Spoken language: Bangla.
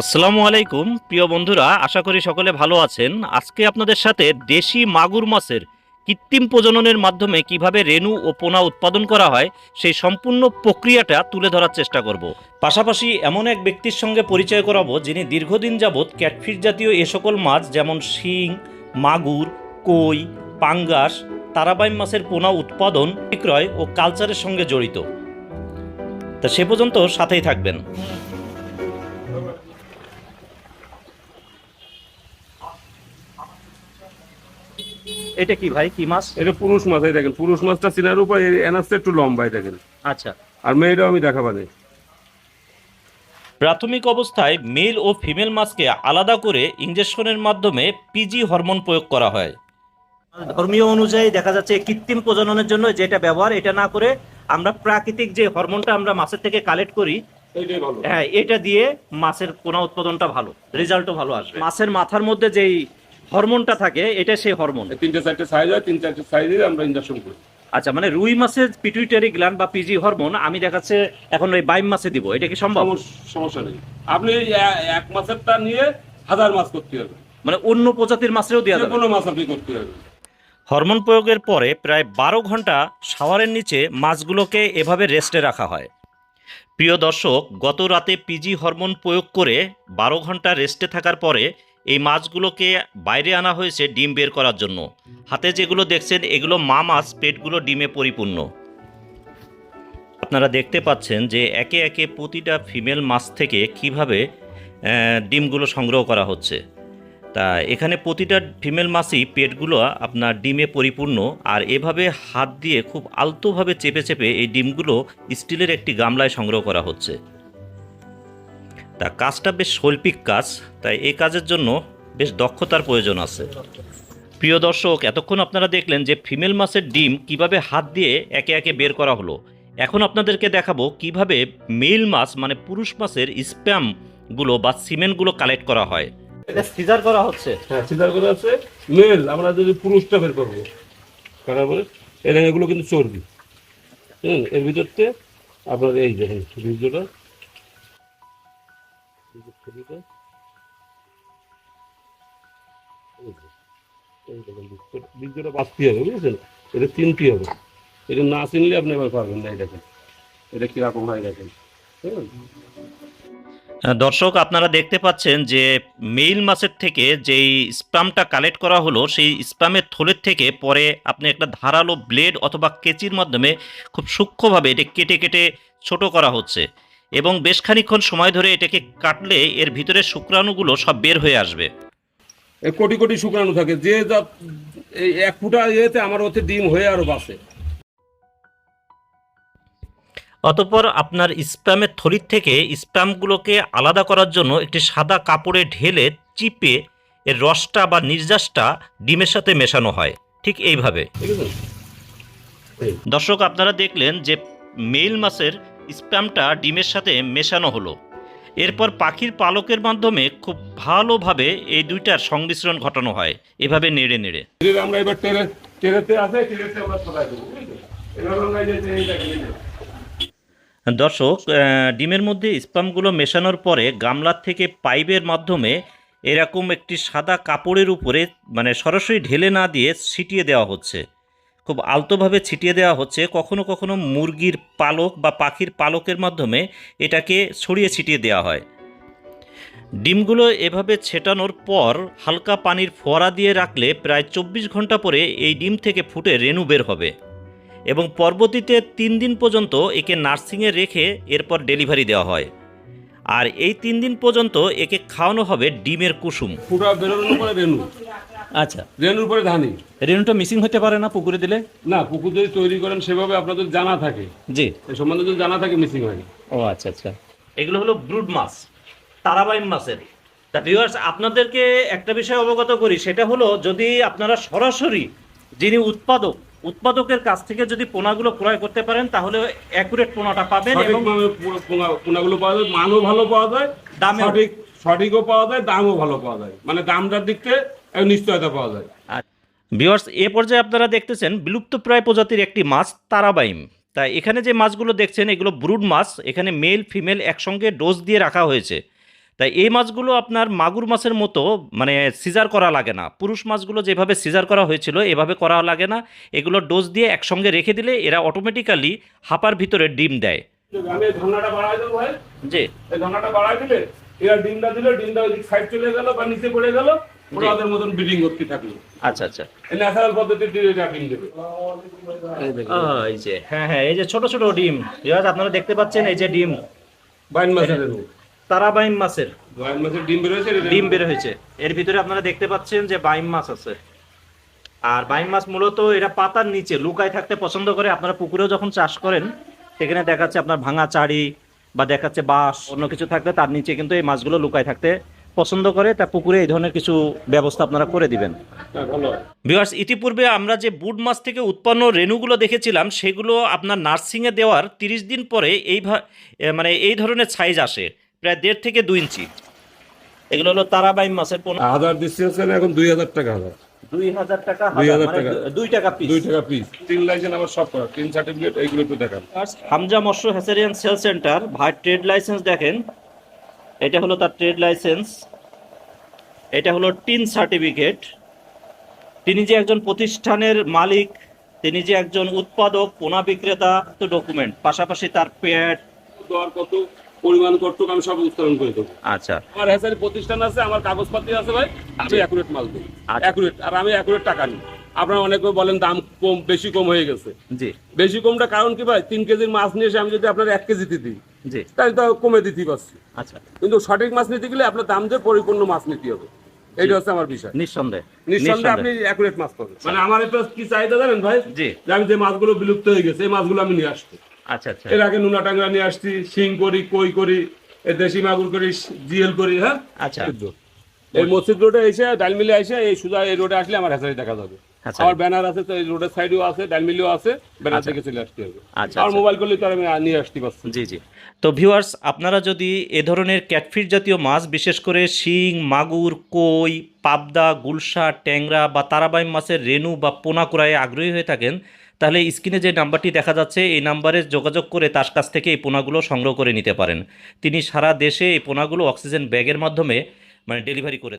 আসসালামু আলাইকুম, প্রিয় বন্ধুরা, আশা করি সকলে ভালো আছেন। আজকে আপনাদের সাথে দেশি মাগুর মাছের কৃত্রিম প্রজননের মাধ্যমে কীভাবে রেণু ও পোনা উৎপাদন করা হয়, সেই সম্পূর্ণ প্রক্রিয়াটা তুলে ধরার চেষ্টা করব। পাশাপাশি এমন এক ব্যক্তির সঙ্গে পরিচয় করাবো, যিনি দীর্ঘদিন যাবৎ ক্যাটফিশ জাতীয় এ সকল মাছ যেমন শিং, মাগুর, কই, পাঙ্গাস, তারাবাইম মাছের পোনা উৎপাদন, বিক্রয় ও কালচারের সঙ্গে জড়িত। তা সে পর্যন্ত সাথেই থাকবেন। এটা কি ভাই কি মাছ? এটা পুরুষ মাছ এই দেখেন পুরুষ মাছটা চিনার উপর এই এনাসটা একটু লম্বা এই দেখেন। আচ্ছা। আর মেয়েটাও আমি দেখাবানি প্রাথমিক অবস্থায় মেল ও ফিমেল মাছকে আলাদা করে ইঞ্জেকশনের মাধ্যমে পিজি হরমোন প্রয়োগ করা হয়। ধর্মীয় অনুযায়ী দেখা যাচ্ছে কৃত্রিম প্রজননের জন্য যেটা ব্যবহার এটা না করে আমরা প্রাকৃতিক যে হরমোনটা আমরা মাছের থেকে কালেক্ট করি হ্যাঁ এটা দিয়ে মাছের পোনা উৎপাদনটা ভালো রেজাল্টও ভালো আসবে। মাছের মাথার মধ্যে যেই হরমোনটা থাকে এটা সেই হরমোন। তিনটে চারটে সাইজ হয় তিন চারটে সাইজে আমরা ইঞ্জেকশন করি। আচ্ছা মানে রুই মাছের পিটুইটারি গ্ল্যান্ড বা পিজি হরমোন আমি দেখাচ্ছে এখন ওই বাইম মাছে দিব এটা কি সম্ভব? সমস্যা নেই। আপনি এক মাসেরটা নিয়ে হাজার মাছ করতে হবে। মানে অন্য প্রজাতির মাছেরও দেওয়া যাবে। কোনো মাছ আপনি করতে হবে। হরমোন প্রয়োগের পরে প্রায় বারো ঘণ্টা শাওয়ারের নিচে মাছগুলোকে এভাবে রেস্টে রাখা হয়। প্রিয় দর্শক গত রাতে পিজি হরমোন প্রয়োগ করে বারো ঘণ্টা রেস্টে থাকার পরে এই মাছগুলোকে বাইরে আনা হয়েছে ডিম বের করার জন্য। হাতে যেগুলো দেখছেন, এগুলো মা মাছ, পেটগুলো ডিমে পরিপূর্ণ। আপনারা দেখতে পাচ্ছেন যে একে একে প্রতিটা ফিমেল মাছ থেকে কীভাবে ডিমগুলো সংগ্রহ করা হচ্ছে। তা এখানে প্রতিটা ফিমেল মাছই পেটগুলো আপনার ডিমে পরিপূর্ণ, আর এভাবে হাত দিয়ে খুব আলতোভাবে চেপে চেপে এই ডিমগুলো স্টিলের একটি গামলায় সংগ্রহ করা হচ্ছে। তা কাজটা বেশ শৈল্পিক কাজ, তাই এই কাজের জন্য বেশ দক্ষতার প্রয়োজন আছে। প্রিয় দর্শক, এতক্ষণ আপনারা দেখলেন যে ফিমেল মাছের ডিম কীভাবে হাত দিয়ে একে একে বের করা হলো। এখন আপনাদেরকে দেখাবো কীভাবে মেল মাছ মানে পুরুষ মাছের স্প্যামগুলো বা সিমেন্টগুলো কালেক্ট করা হয়। এটা সিজার করা হচ্ছে? হ্যাঁ সিদ্ধার করে আছে। মেল, আমরা যদি পুরুষটা বের করব বলে? এটা এগুলো কিন্তু চর্বি। হুম, এর ভিতরতে আপনার এই দেখেন দেখেন বীর্য- বাঁচতে হবে বুঝেছেন এটা চিনতে হবে এটা না চিনলে আপনি এবার পারবেন না দেখেন এটা দর্শক, আপনারা দেখতে পাচ্ছেন যে মেইল মাছের থেকে যেই স্পামটা কালেক্ট করা হলো, সেই স্পামের থলের থেকে পরে আপনি একটা ধারালো ব্লেড অথবা কেচির মাধ্যমে খুব সূক্ষ্মভাবে এটা কেটে কেটে ছোট করা হচ্ছে। এবং বেশ খানিকক্ষণ সময় ধরে এটাকে কাটলে এর ভিতরে শুক্রাণুগুলো সব বের হয়ে আসবে। কোটি কোটি শুক্রাণু থাকে। যে যা এই এক ফুটা ইয়েতে আমার ওতে ডিম হয়ে আরও বাসে অতপর আপনার স্প্যামের থলির থেকে স্প্যামগুলোকে আলাদা করার জন্য একটি সাদা কাপড়ে ঢেলে চিপে এর রসটা বা নির্যাসটা ডিমের সাথে মেশানো হয়। ঠিক এইভাবে। দর্শক আপনারা দেখলেন যে মেল মাছের স্প্যামটা ডিমের সাথে মেশানো হলো। এরপর পাখির পালকের মাধ্যমে খুব ভালোভাবে এই দুইটার সংমিশ্রণ ঘটানো হয়। এভাবে নেড়ে নেড়ে। আমরা এবার টেরে টেরেতে আছে টেরেতে আমরা সরাই দেবো আমরা এই যে এই দেখেন, এই যে, দর্শক ডিমের মধ্যে স্পামগুলো মেশানোর পরে গামলার থেকে পাইপের মাধ্যমে এরকম একটি সাদা কাপড়ের উপরে মানে সরাসরি ঢেলে না দিয়ে ছিটিয়ে দেওয়া হচ্ছে। খুব আলতোভাবে ছিটিয়ে দেওয়া হচ্ছে, কখনো কখনো মুরগির পালক বা পাখির পালকের মাধ্যমে এটাকে ছড়িয়ে ছিটিয়ে দেওয়া হয়। ডিমগুলো এভাবে ছেটানোর পর হালকা পানির ফোয়ারা দিয়ে রাখলে প্রায় চব্বিশ ঘণ্টা পরে এই ডিম থেকে ফুটে রেণু বের হবে এবং পরবর্তীতে তিন দিন পর্যন্ত একে নার্সিংয়ে রেখে এরপর ডেলিভারি দেওয়া হয়। আর এই তিন দিন পর্যন্ত একে খাওয়ানো হবে ডিমের কুসুম। ফুটা বেরোনোর পরে রেণু আচ্ছা। রেণুর পরে ধানি। রেণুটা মিসিং হতে পারে না পুকুরে দিলে? না পুকুর যদি তৈরি করেন সেভাবে আপনাদের জানা থাকে। জি। এই সম্বন্ধে যদি জানা থাকে মিসিং হয়। ও আচ্ছা আচ্ছা। এগুলো হলো ব্রুড মাছ তারাবাইম মাছের তা ভিউয়ার্স আপনাদেরকে একটা বিষয় অবগত করি সেটা হলো যদি আপনারা সরাসরি যিনি উৎপাদক উৎপাদকের কাছ থেকে যদি পোনাগুলো ক্রয় করতে পারেন তাহলে অ্যাকুরেট পোনাটা পাবেন এবং পোনাগুলো পাওয়া যায় মানও ভালো পাওয়া যায় দামেও- সঠিক সঠিকও পাওয়া যায় দামও ভালো পাওয়া যায়। মানে দামটার দিক থেকে নিশ্চয়তা পাওয়া যায়। ভিউয়ার্স এ পর্যায়ে আপনারা দেখতেছেন বিলুপ্তপ্রায় প্রজাতির একটি মাছ তারাবাইম। তা এখানে যে মাছগুলো দেখছেন এগুলো ব্রুড মাছ। এখানে মেল ফিমেল একসঙ্গে ডোজ দিয়ে রাখা হয়েছে। তাই এই মাছগুলো আপনার মাগুর মাছের মতো মানে সিজার করা লাগে না। পুরুষ মাছগুলো যেভাবে সিজার করা হয়েছিল এভাবে করা লাগে না। এগুলো ডোজ দিয়ে একসঙ্গে রেখে দিলে এরা অটোমেটিক্যালি হাঁপার ভিতরে ডিম দেয়। আমি এই বাড়াই দেবো ভাই। জি। এই ধান্নাটা বাড়াই দিলে এরা ডিমটা দিলে ডিমটা ওই সাইড চলে গেল বা নিচে পড়ে গেল ওদের মতন ব্রিডিং করতে থাকল। আচ্ছা আচ্ছা। এই ন্যাচারাল পদ্ধতিতে এটা ডিম দেবে। এই দেখুন। আহ, এই যে হ্যাঁ হ্যাঁ এই যে ছোট ছোট ডিম। আপনারা দেখতে পাচ্ছেন এই যে ডিম। বাইন মাছের এরকম। তারাবাইম মাছের। ডিম বেরোয়েছে এটা ডিম বের হয়েছে। এর ভিতরে আপনারা দেখতে পাচ্ছেন যে বাইম মাছ আছে। আর বাইম মাছ মূলত এরা পাতার নিচে লুকায় থাকতে পছন্দ করে। আপনারা পুকুরেও যখন চাষ করেন সেখানে দেখাচ্ছে আপনার ভাঙা চাড়ি বা দেখাচ্ছে বাঁশ অন্য কিছু থাকলে তার নিচে কিন্তু এই মাছগুলো লুকায় থাকতে পছন্দ করে। তা পুকুরে এই ধরনের কিছু ব্যবস্থা আপনারা করে দিবেন। হ্যাঁ, ইতিপূর্বে আমরা যে বুট মাছ থেকে উৎপন্ন রেণুগুলো দেখেছিলাম সেগুলো আপনার নার্সিংয়ে দেওয়ার তিরিশ দিন পরে এই ভা- মানে এই ধরনের সাইজ আসে। প্রায় দেড় থেকে দুই ইঞ্চি। এগুলো হলো তারাবাইম মাছের পোনা। হাজার দিচ্ছে এখন দুই হাজার টাকা হাজার। দুই হাজার টাকা দুই মানে টাকা। দুই টাকা পিস দুই টাকা পিস তিন লাইসেন্স আবার সব করা। তিন সার্টিফিকেট এইগুলো একটু দেখান। হামজা মৎস্য হ্যাচারিয়ান সেল সেন্টার ভাই ট্রেড লাইসেন্স দেখেন। এটা হলো তার ট্রেড লাইসেন্স। এটা হলো টিন সার্টিফিকেট। তিনি যে একজন প্রতিষ্ঠানের মালিক তিনি যে একজন উৎপাদক পোনা বিক্রেতা তো ডকুমেন্ট পাশাপাশি তার প্যাড দর কত? পরিমাণ কতটুকু আমি সব উত্তোলন করে দেবো। আচ্ছা। আমার হ্যাচারি প্রতিষ্ঠান আছে আমার কাগজপাতি আছে ভাই আমি অ্যাকুরেট মাল দিই। আচ্ছা। অ্যাকুরেট আর আমি অ্যাকুরেট টাকা নিই। আপনারা অনেকে বলেন দাম কম বেশি কম হয়ে গেছে। জি। বেশি কমটা কারণ কি ভাই? তিন কেজির মাছ নিয়ে এসে আমি যদি আপনার এক কেজিতে দিই জি। তাহলে তো কমে দিতেই পারছি। আচ্ছা। কিন্তু সঠিক মাছ নিতে গেলে আপনার দাম যে পরিপূর্ণ মাছ নিতে হবে। এইটা হচ্ছে আমার বিষয়। নিঃসন্দেহে। নিঃসন্দেহে আপনি অ্যাকুরেট মাছ পাবেন। মানে আমার এটা কি চাহিদা জানেন ভাই? জি। আমি যে মাছগুলো বিলুপ্ত হয়ে গেছে এই মাছগুলো আমি নিয়ে আসছি আচ্ছা আচ্ছা এর আগে নুনা টাঙ্গা নিয়ে আসছি শিং করি কই করি দেশি মাগুর করি জিএল করি হ্যাঁ? আচ্ছা। এই মসজিদ রোডে এসে ডালমিলে এসে এই সুজা এই রোডে আসলে আমার হ্যাচারি দেখা যাবে। আচ্ছা। আমার ব্যানার আছে তো এই রোডের সাইডেও আছে ডালমিলেও আছে ব্যানার থেকে চলে আসতে হবে। আচ্ছা, আর আচ্ছা। মোবাইল করলে তো আমি নিয়ে আসতে পারছি জি জি। তো ভিউয়ার্স আপনারা যদি এ ধরনের ক্যাটফিশ জাতীয় মাছ বিশেষ করে শিং মাগুর কই পাবদা গুলশা ট্যাংরা বা তারাবাইম মাছের রেণু বা পোনা আগ্রহী হয়ে থাকেন তাহলে স্ক্রিনে যে নাম্বারটি দেখা যাচ্ছে, এই নাম্বারে যোগাযোগ করে তার কাছ থেকে এই পোনাগুলো সংগ্রহ করে নিতে পারেন। তিনি সারা দেশে এই পোনাগুলো অক্সিজেন ব্যাগের মাধ্যমে মানে ডেলিভারি করে